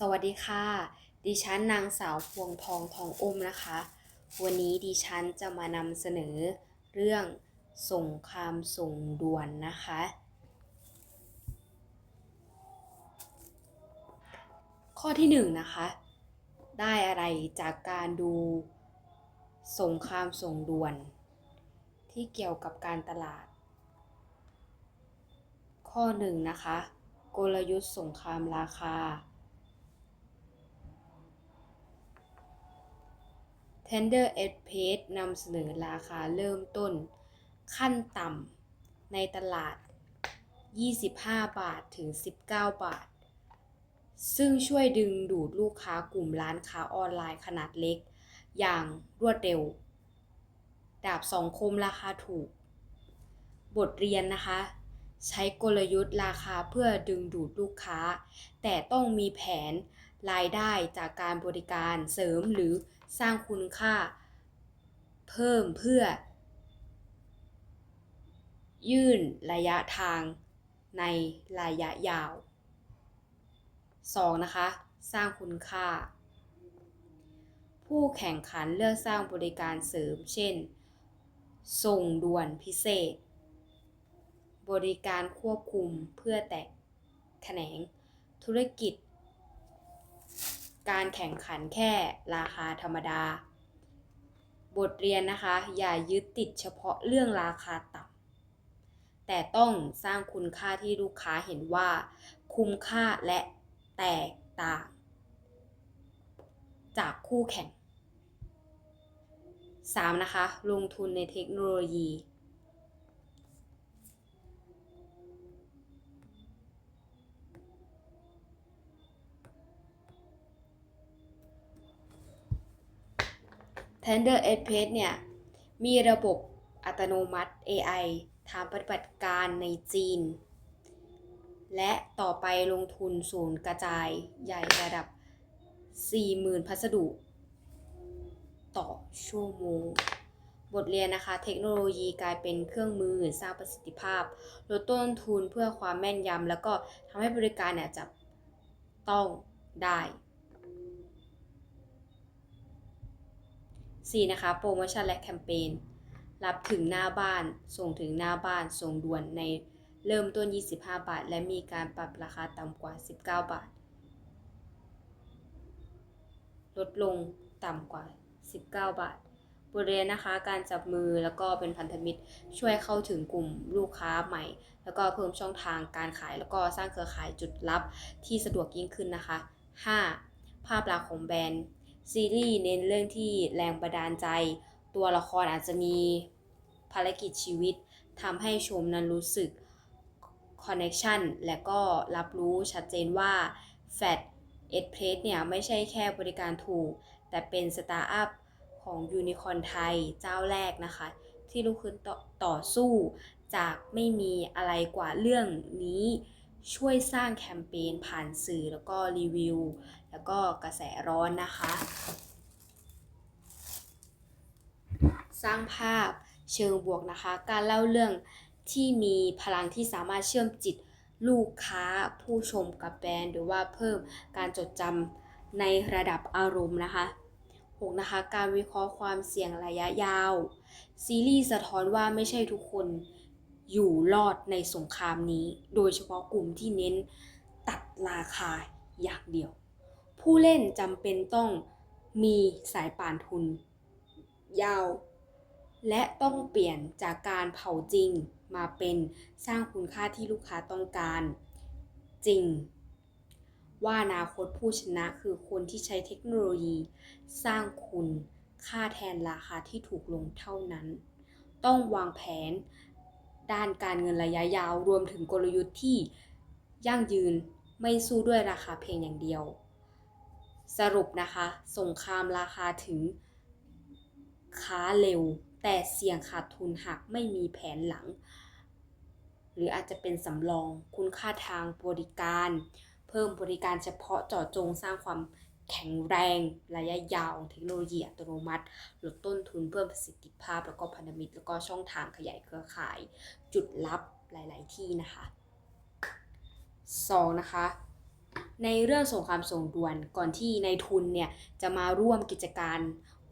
สวัสดีค่ะ ดิฉันนางสาวพวงทองทองอมนะคะ วันนี้ดิฉันจะมานำเสนอเรื่องสงครามส่งด่วนนะคะ ข้อที่หนึ่งนะคะ ได้อะไรจากการดูสงครามส่งด่วน ที่เกี่ยวกับการตลาด ข้อหนึ่งนะคะ กลยุทธ์สงครามราคา Tender e d p a g e นำเสนอราคาเริ่มต้น ขั้นต่ำในตลาด 25 บาทถึง 19 บาท ซึ่งช่วยดึงดูดลูกค้ากลุ่มร้านค้าออนไลน์ขนาดเล็ก อย่างรวดเร็ว ดาบสองคมราคาถูก บทเรียนนะคะ ใช้กลยุทธ์ราคาเพื่อดึงดูดลูกค้า แต่ต้องมีแผนรายได้จากการบริการเสริมหรือ สร้างคุณค่า เพิ่มเพื่อ ยื่นระยะทางในระยะยาว 2. นะคะ สร้างคุณค่า ผู้แข่งขันเลือกสร้างบริการเสริม เช่น ส่งด่วนพิเศษ บริการควบคุมเพื่อแตกแขนงธุรกิจ การแข่งขันแค่ราคาธรรมดา บทเรียนนะคะ อย่ายึดติดเฉพาะเรื่องราคาต่ำแต่ต้องสร้างคุณค่าที่ลูกค้าเห็นว่า คุ้มค่าและแตกต่าง จากคู่แข่ง 3. นะคะ ลงทุนในเทคโนโลยี Tender e d p a g e เนี่ย มีระบบอัตโนมัติ AI ทางปฏิบัติการในจีน และต่อไปลงทุนศูนย์กระจายใหญ่ระดับ 40,000 พัสดุ ต่อชั่วโมง บทเรียนนะคะ เทคโนโลยีกลายเป็นเครื่องมือสร้างประสิทธิภาพ ลดต้นทุนเพื่อความแม่นยำแล้วก็ทำให้บริการเนี่ยจับต้องได้ 4. นะคะโปรโมชั่นและแคมเปญรับถึงหน้าบ้าน ส่งถึงหน้าบ้าน ส่งด่วนในเริ่มต้น 25 บาท และมีการปรับราคาต่ำกว่า 19 บาท ลดลงต่ำกว่า 19 บาทบทเรียนนะคะการจับมือแล้วก็เป็นพันธมิตรช่วยเข้าถึงกลุ่มลูกค้าใหม่ แล้วก็เพิ่มช่องทางการขาย แล้วก็สร้างเครือข่ายจุดลับที่สะดวกยิ่งขึ้นนะคะ 5. ภาพลักษณ์ของแบรนด์ ซีรีส์เน้นเรื่องที่แรงบันดาลใจ ตัวละครอาจจะมีภารกิจชีวิตทำให้ชมนั้นรู้สึกคอนเน c ชันและก็รับรู้ชัดเจนว่า f a t e d p r e s s เนี่ยไม่ใช่แค่บริการถูก แต่เป็นสตาร์อัพของยูนิคอนไทยเจ้าแรกนะคะ ที่ลุกขึ้นตต่อสู้จากไม่มีอะไรกว่าเรื่องนี้ช่วยสร้างแคมเปญผ่านสื่อแล้วก็รีวิว แล้วก็กระแสร้อนนะคะ สร้างภาพเชิงบวกนะคะ การเล่าเรื่องที่มีพลังที่สามารถเชื่อมจิตลูกค้าผู้ชมกับแบรนด์หรือว่าเพิ่มการจดจำในระดับอารมณ์นะคะ 6. นะคะ การวิเคราะห์ความเสี่ยงระยะยาว ซีรีส์สะท้อนว่าไม่ใช่ทุกคนอยู่รอดในสงครามนี้ โดยเฉพาะกลุ่มที่เน้นตัดราคาอย่างเดียว ผู้เล่นจำเป็นต้องมีสายป่านทุน ยาว และต้องเปลี่ยนจากการเผาจริงมาเป็นสร้างคุณค่าที่ลูกค้าต้องการ จริง ว่าอนาคตผู้ชนะคือคนที่ใช้เทคโนโลยี สร้างคุณค่าแทนราคาที่ถูกลงเท่านั้น ต้องวางแผน ด้านการเงินระยะยาวรวมถึงกลยุทธ์ที่ยั่งยืนไม่สู้ด้วยราคาเพียงอย่างเดียว สรุปนะคะ สงครามราคาถึงค้าเร็ว แต่เสี่ยงขาดทุนหากไม่มีแผนหลัง หรืออาจจะเป็นสำรองคุณค่าทางบริการ เพิ่มบริการเฉพาะเจาะจงสร้างความแข็งแรงระยะยาวเทคโนโลยีอัตโนมัติ ลดต้นทุนเพิ่มประสิทธิภาพ แล้วก็พันธมิตร แล้วก็ช่องทางขยายเครือข่าย จุดลับหลาย ๆ ที่นะคะ 2. นะคะ ในเรื่องสงครามส่งด่วนก่อนที่ในทุนเนี่ยจะมาร่วมกิจการ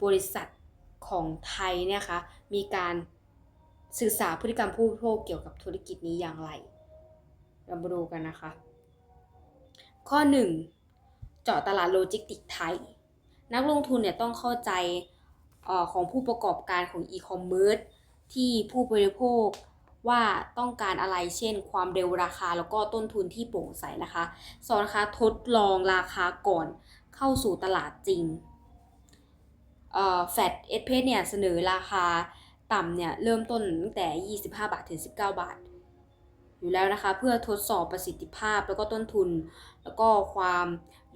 บริษัทของไทยเนี่ยคะมีการศึกษาพฤติกรรมผู้บริโภคเกี่ยวกับธุรกิจนี้อย่างไร เรามาดูกันนะคะ ข้อ 1 เจาะตลาดโลจิสติกส์ไทย นักลงทุนเนี่ยต้องเข้าใจออของผู้ประกอบการของอีคอมเมิร์ซที่ผู้บริโภค ว่าต้องการอะไรเช่น ความเร็วราคาแล้วก็ต้นทุนที่โปร่งใสนะคะสองนะคะทดลองราคาก่อนเข้าสู่ตลาดจริงแฟดเอสเพเนี่ยเสนอราคาต่ำเนี่ยเริ่มต้นตั้งแต่ 25 บาทถึง 19 บาท อยู่แล้วนะคะ เพื่อทดสอบประสิทธิภาพแล้วก็ต้นทุน แล้วก็ความ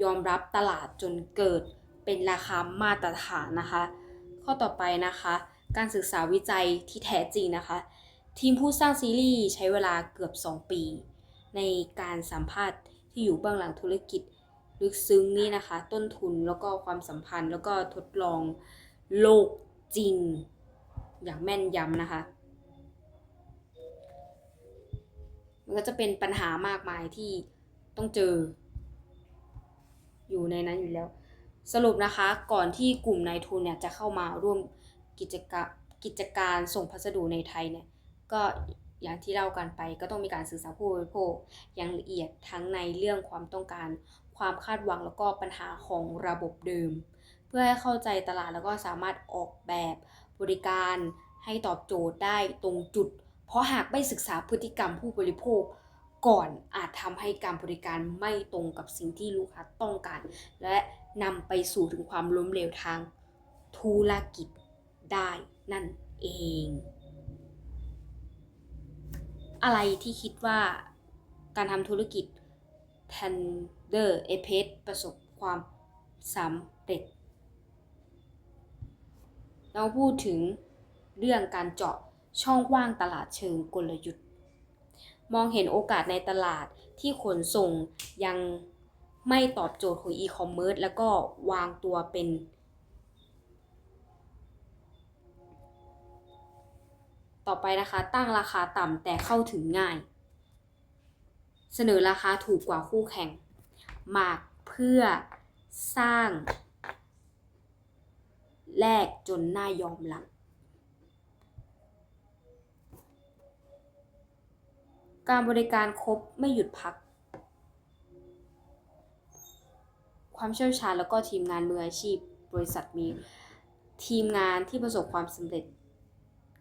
ยอมรับตลาดจนเกิดเป็นราคามาตรฐานนะคะ ข้อต่อไปนะคะ การศึกษาวิจัยที่แท้จริงนะคะ ทีมผู้สร้างซีรีส์ใช้เวลาเกือบ 2 ปี ในการสัมภาษณ์ที่อยู่เบื้องหลังธุรกิจลึกซึ้งนี่นะคะ ต้นทุนแล้วก็ความสัมพันธ์แล้วก็ทดลองโลกจริง อย่างแม่นยำนะคะ มันก็จะเป็นปัญหามากมายที่ต้องเจอ อยู่ในนั้นอยู่แล้ว สรุปนะคะก่อนที่กลุ่มนายทุนเนี่ยจะเข้ามาร่วมกิจกะกิจการส่งพัสดุในไทยเนี่ย ก็อย่างที่เล่ากันไปก็ต้องมีการศึกษารผู้บริโภคอย่างละเอียดทั้งในเรื่องความต้องการ ความคาดหวังแล้วก็ปัญหาของระบบเดิม เพื่อให้เข้าใจตลาดแล้วก็สามารถออกแบบบริการให้ตอบโจทย์ได้ตรงจุด เพราะหากไม่ศึกษาพฤติกรรมผู้บริโภค ก่อนอาจทำให้การบริการไม่ตรงกับสิ่งที่ลูกค้าต้องการ และนำไปสู่ถึงความล้มเหลวทางธุรกิจได้นั่นเอง อะไรที่คิดว่าการทำธุรกิจ Tender a p e ประสบความสำเร็จ เราพูดถึงเรื่องการเจาะช่องว่างตลาดเชิงกลยุทธ์ มองเห็นโอกาสในตลาดที่ขนส่งยังไม่ตอบโจทย์ของอีคอมเมิร์ซแล้วก็วางตัวเป็น ต่อไปนะคะ ตั้งราคาต่ำแต่เข้าถึงง่าย เสนอราคาถูกกว่าคู่แข่งมากเพื่อสร้าง แลกจนน่ายอมรับการบริการครบไม่หยุดพัก ความเชี่ยวชาญแล้วก็ทีมงานมืออาชีพ บริษัทมีทีมงานที่ประสบความสำเร็จ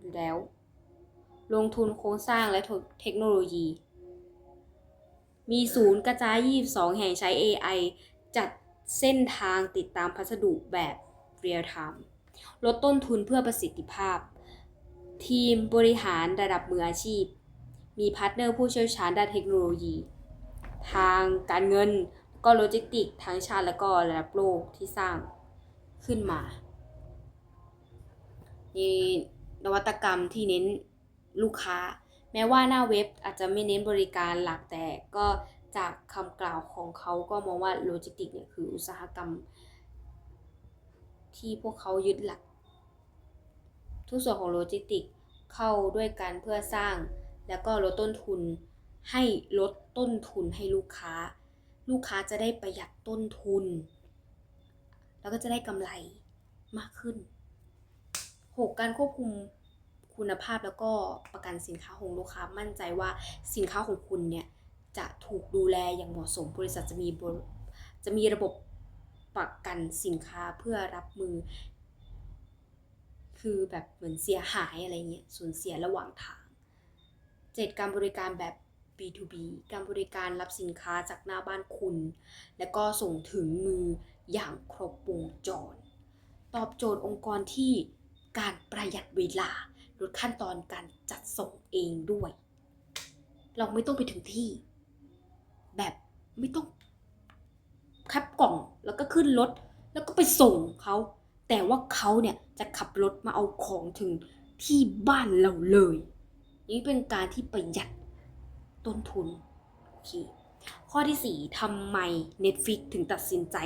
อยู่แล้ว ลงทุนโครงสร้างและเทคโนโลยี มีศูนย์กระจาย 22 แห่งใช้ AI จัดเส้นทางติดตามพัสดุแบบเรียลไทม์ลดต้นทุนเพื่อประสิทธิภาพ ทีมบริหารระดับมืออาชีพ มีพาร์ทเนอร์ผู้เชี่ยวชาญด้านเทคโนโลยี ทางการเงินก็โลจิสติกทั้งชาติและก็ระดับโลกที่สร้างขึ้นมามีนวัตกรรมที่เน้น ลูกค้า แม้ว่าหน้าเว็บอาจจะไม่เน้นบริการหลักแต่ก็จากคำกล่าวของเขาก็มองว่าโลจิสติกเนี่ยคืออุตสาหกรรม ที่พวกเขายึดหลัก ทุกส่วนของโลจิสติกเข้าด้วยกันเพื่อสร้าง แล้วก็ลดต้นทุน ให้ลดต้นทุนให้ลูกค้า ลูกค้าจะได้ประหยัดต้นทุน แล้วก็จะได้กำไรมากขึ้น 6. การควบคุม คุณภาพแล้วก็ประกันสินค้าของลูกค้ามั่นใจว่าสินค้าของคุณเนี่ยจะถูกดูแลอย่างเหมาะสม บริษัทจะมีบริจะมีระบบประกันสินค้าเพื่อรับมือ คือแบบเหมือนเสียหายอะไรเงี้ยสูญเสียระหว่างทาง 7. การบริการแบบ B2B การบริการรับสินค้าจากหน้าบ้านคุณ แล้วก็ส่งถึงมืออย่างครบวงจร ตอบโจทย์องค์กรที่การประหยัดเวลา ลดขั้นตอนการจัดส่งเองด้วย เราไม่ต้องไปถึงที่ แบบไม่ต้องคับกล่องแล้วก็ขึ้นรถแล้วก็ไปส่งเขา แต่ว่าเขาเนี่ยจะขับรถมาเอาของถึงที่บ้านเราเลย นี่เป็นการที่ประหยัดต้นทุนโอเคข้อที่ 4ทำไม Netflix ถึงตัดสินใจ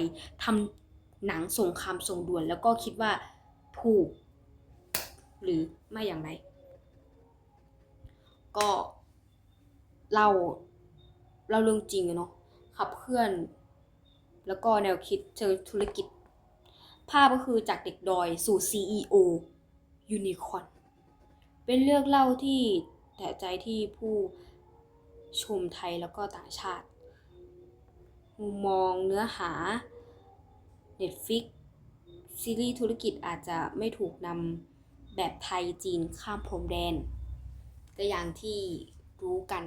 ทำหนังสงครามส่งด่วน แล้วก็คิดว่าถูก หรือไม่อย่างไร ก็เราเราเรื่องจริงเนาะขับเคลื่อน แล้วก็แนวคิดเชิงธุรกิจ ภาพก็คือจากเด็กดอยสู่ CEO ยูนิคอ n เป็นเรื่องเล่าที่แตะใจที่ผู้ชมไทยแล้วก็ต่างชาติ มุมมองเนื้อหา Netflix ซีรีส์ธุรกิจอาจจะไม่ถูกนำ แบบไทยจีนข้ามพรมแดน ก็อย่างที่รู้กัน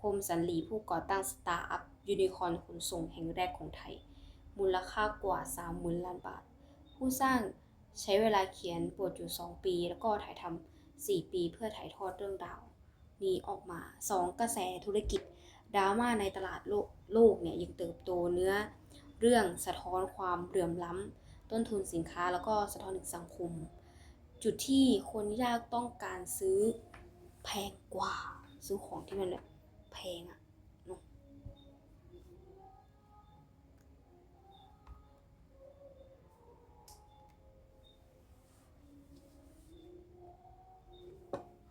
คมสันหลีผู้ก่อตั้งสตาร์อัพยูนิคอ n ขนส่งแห่งแรกของไทย มูลค่ากว่า 30,000 ล้านบาท ผู้สร้างใช้เวลาเขียนบทอยู่ 2 ปี แล้วก็ถ่ายทำ4ปีเพื่อถ่ายทอดเรื่องราว นี้ออกมา 2 กระแสธุรกิจดราม่าในตลาดโลกโลกเนี่ยยังเติบโตเนื้อ เรื่องสะท้อนความเหลื่อมล้ำต้นทุนสินค้าแล้วก็สะท้อนถึงสังคม จุดที่คนยากต้องการซื้อแพงกว่า ซื้อของที่มันแบบแพงอะเนอะ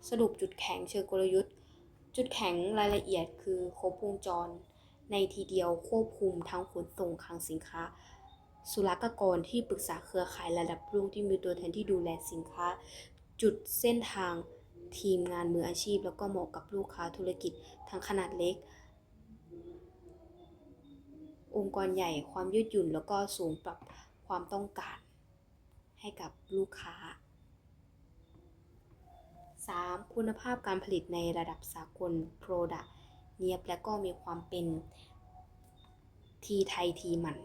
สรุปจุดแข็งเชิงกลยุทธ์ จุดแข็งรายละเอียดคือครบวงจร ในทีเดียวควบคุมทั้งขนส่งคลังสินค้า ศุลกากรที่ปรึกษาเครือข่ายระดับโลกที่มีตัวแทนที่ดูแลสินค้า จุดเส้นทางทีมงานมืออาชีพ แล้วก็เหมาะกับลูกค้าธุรกิจทั้งขนาดเล็ก องค์กรใหญ่ความยืดหยุ่นแล้วก็สูงปรับความต้องการให้กับลูกค้า 3. คุณภาพการผลิตในระดับสากล Product เนียบและก็มีความเป็นทีไทยทีมัน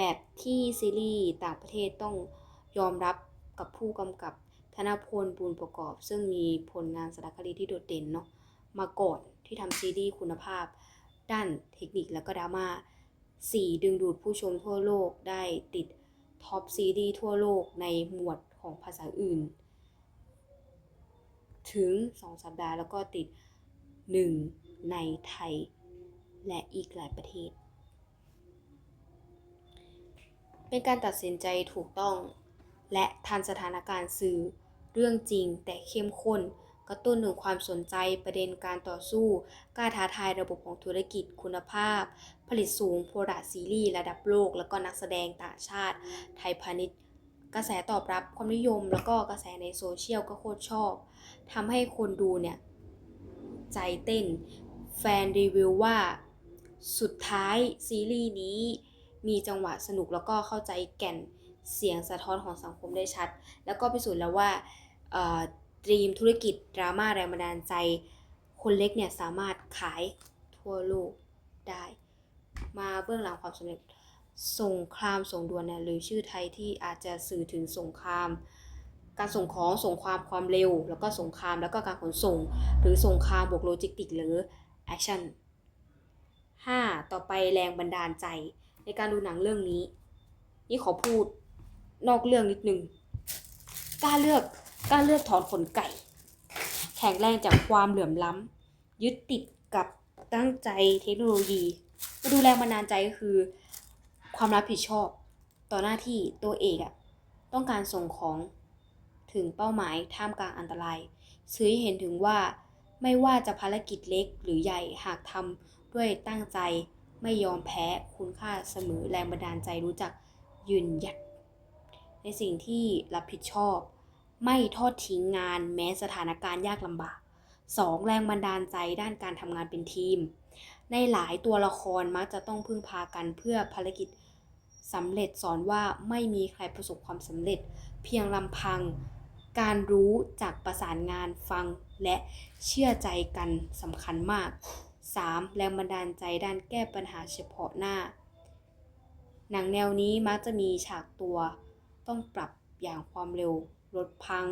แบบที่ซีรีส์ต่างประเทศต้องยอมรับกับผู้กำกับธนพลบุญประกอบ ซึ่งมีผลงานสารคดีที่โดดเด่นเนาะมาก่อนที่ทำซีรีส์คุณภาพ ด้านเทคนิคและก็ดราม่า 4. ดึงดูดผู้ชมทั่วโลกได้ติดท็อปซีรีส์ทั่วโลกในหมวดของภาษาอื่น ถึง 2 สัปดาห์แล้วก็ติด 1 ในไทย และอีกหลายประเทศ เป็นการตัดสินใจถูกต้อง และทันสถานการณ์สื่อ เรื่องจริงแต่เข้มข้น กระตุ้นถึงความสนใจประเด็นการต่อสู้กล้าท้าทายระบบของธุรกิจคุณภาพ ผลิตสูงโปรดักซีรีส์ระดับโลก แล้วก็นักแสดงต่างชาติ ไทยพาณิชย์ กระแสตอบรับความนิยม แล้วก็กระแสในโซเชียลก็โคตรชอบทำให้คนดูเนี่ย ใจเต้น แฟนรีวิวว่า สุดท้ายซีรีส์นี้ มีจังหวะสนุกแล้วก็เข้าใจแก่นเสียงสะท้อนของสังคมได้ชัด แล้วก็พิสูจน์แล้วว่าดรีมธุรกิจดราม่าแรงบันดาลใจ คนเล็กเนี่ยสามารถขายทั่วโลกได้ มาเบื้องหลังความสำเร็จสงครามส่งด่วนเนี่ยหรือชื่อไทยที่อาจจะสื่อถึงสงคราม การส่งของส่งครามความเร็ว แล้วก็สงครามแล้วก็การขนส่ง หรือสงครามบวกโลจิสติกหรือแอคชั่น 5. ต่อไปแรงบันดาลใจ ในการดูหนังเรื่องนี้ นี่ขอพูดนอกเรื่องนิดนึงกล้าเลือกกล้าเลือกถอนขนไก่ แข็งแรงจากความเหลื่อมล้ำยึดติดกับตั้งใจเทคโนโลยีมาดูแรงบันดาลใจก็คือ ความรับผิดชอบ ต่อหน้าที่ตัวเอกอะต้องการส่งของถึงเป้าหมายท่ามกลางอันตรายสื่อให้เห็นถึงว่าไม่ว่าจะภารกิจเล็กหรือใหญ่หากทำด้วยตั้งใจ ไม่ยอมแพ้คุณค่าเสมอแรงบันดาลใจรู้จักยืนหยัด ในสิ่งที่รับผิดชอบ ไม่ทอดทิ้งงานแม้สถานการณ์ยากลำบาก 2. แรงบันดาลใจด้านการทำงานเป็นทีม ในหลายตัวละครมักจะต้องพึ่งพากันเพื่อภารกิจสำเร็จสอนว่าไม่มีใครประสบความสำเร็จ เพียงลำพัง การรู้จักประสานงานฟังและเชื่อใจกันสำคัญมาก 3. แรงบันดาลใจด้านแก้ปัญหาเฉพาะหน้า หนังแนวนี้มักจะมีฉากตัว ต้องปรับอย่างความเร็ว รถพัง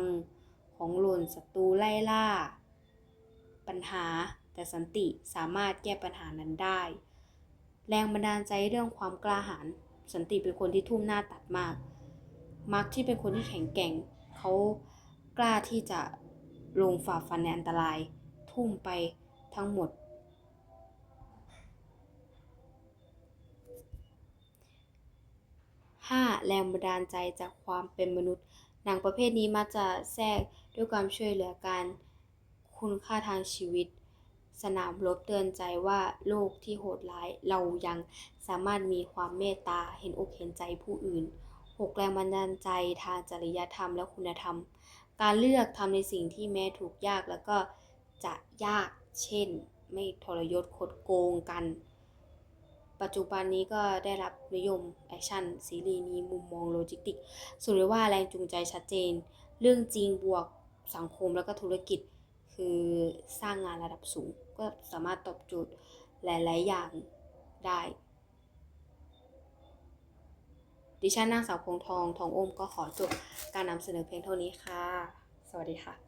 ของหล่นศัตรูไล่ล่า ปัญหาแต่สันติสามารถแก้ปัญหานั้นได้ แรงบันดาลใจเรื่องความกล้าหาญสันติเป็นคนที่ทุ่มหน้าตัดมาก มาร์กที่เป็นคนที่แข็งแกร่ง เขากล้าที่จะลงฝ่าฟันในอันตราย ทุ่มไปทั้งหมด 5. แรงบันดาลใจจากความเป็นมนุษย์ หนังประเภทนี้มักจะแทรกด้วยความช่วยเหลือการคุณค่าทางชีวิต สนามรบเตือนใจว่าโลกที่โหดร้ายเรายังสามารถมีความเมตตาเห็นอกเห็นใจผู้อื่น6แรงบันดาลใจทางจริยธรรมและคุณธรรม การเลือกทำในสิ่งที่แม้ถูกยากแล้วก็จะยากเช่น ไม่ทรยศคดโกงกัน ปัจจุบันนี้ก็ได้รับนิยมแอคชั่นซีรีส์นี้มุมมองโลจิสติกสุดเลยว่าแรงจูงใจชัดเจน เรื่องจริงบวกสังคมแล้วก็ธุรกิจ คือสร้างงานระดับสูง ก็สามารถตอบโจทย์หลาย ๆ อย่างได้ ดิฉันนางสาวพงทองทองโอมก็ขอจบการนำเสนอเพียงเท่านี้ค่ะ สวัสดีค่ะ